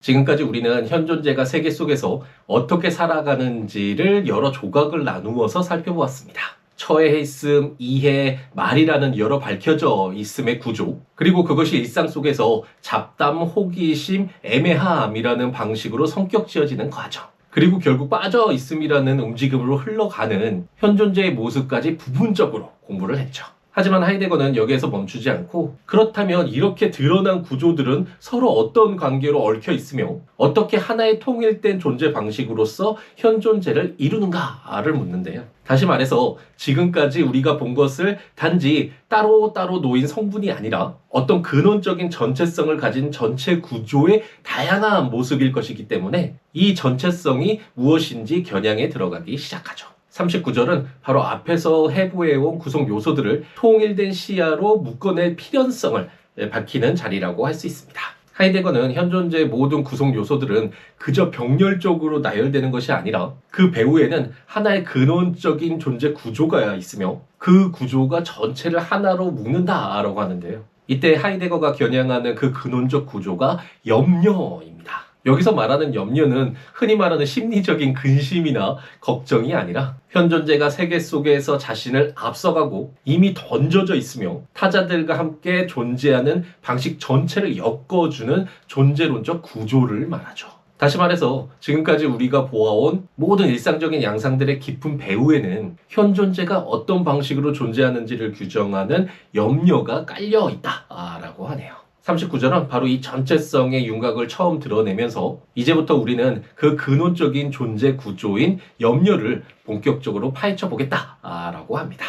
지금까지 우리는 현 존재가 세계 속에서 어떻게 살아가는지를 여러 조각을 나누어서 살펴보았습니다. 처해 있음, 이해, 말이라는 여러 밝혀져 있음의 구조, 그리고 그것이 일상 속에서 잡담, 호기심, 애매함이라는 방식으로 성격 지어지는 과정, 그리고 결국 빠져 있음이라는 움직임으로 흘러가는 현 존재의 모습까지 부분적으로 공부를 했죠. 하지만 하이데거는 여기에서 멈추지 않고 그렇다면 이렇게 드러난 구조들은 서로 어떤 관계로 얽혀 있으며 어떻게 하나의 통일된 존재 방식으로서 현 존재를 이루는가를 묻는데요. 다시 말해서 지금까지 우리가 본 것을 단지 따로따로 놓인 성분이 아니라 어떤 근원적인 전체성을 가진 전체 구조의 다양한 모습일 것이기 때문에 이 전체성이 무엇인지 겨냥에 들어가기 시작하죠. 39절은 바로 앞에서 해부해온 구성 요소들을 통일된 시야로 묶어낼 필연성을 밝히는 자리라고 할 수 있습니다. 하이데거는 현 존재의 모든 구성 요소들은 그저 병렬적으로 나열되는 것이 아니라 그 배후에는 하나의 근원적인 존재 구조가 있으며 그 구조가 전체를 하나로 묶는다라고 하는데요. 이때 하이데거가 겨냥하는 그 근원적 구조가 염려입니다. 여기서 말하는 염려는 흔히 말하는 심리적인 근심이나 걱정이 아니라 현 존재가 세계 속에서 자신을 앞서가고 이미 던져져 있으며 타자들과 함께 존재하는 방식 전체를 엮어주는 존재론적 구조를 말하죠. 다시 말해서 지금까지 우리가 보아온 모든 일상적인 양상들의 깊은 배후에는 현 존재가 어떤 방식으로 존재하는지를 규정하는 염려가 깔려 있다라고 하네요. 39절은 바로 이 전체성의 윤곽을 처음 드러내면서 이제부터 우리는 그 근원적인 존재 구조인 염려를 본격적으로 파헤쳐 보겠다라고 합니다.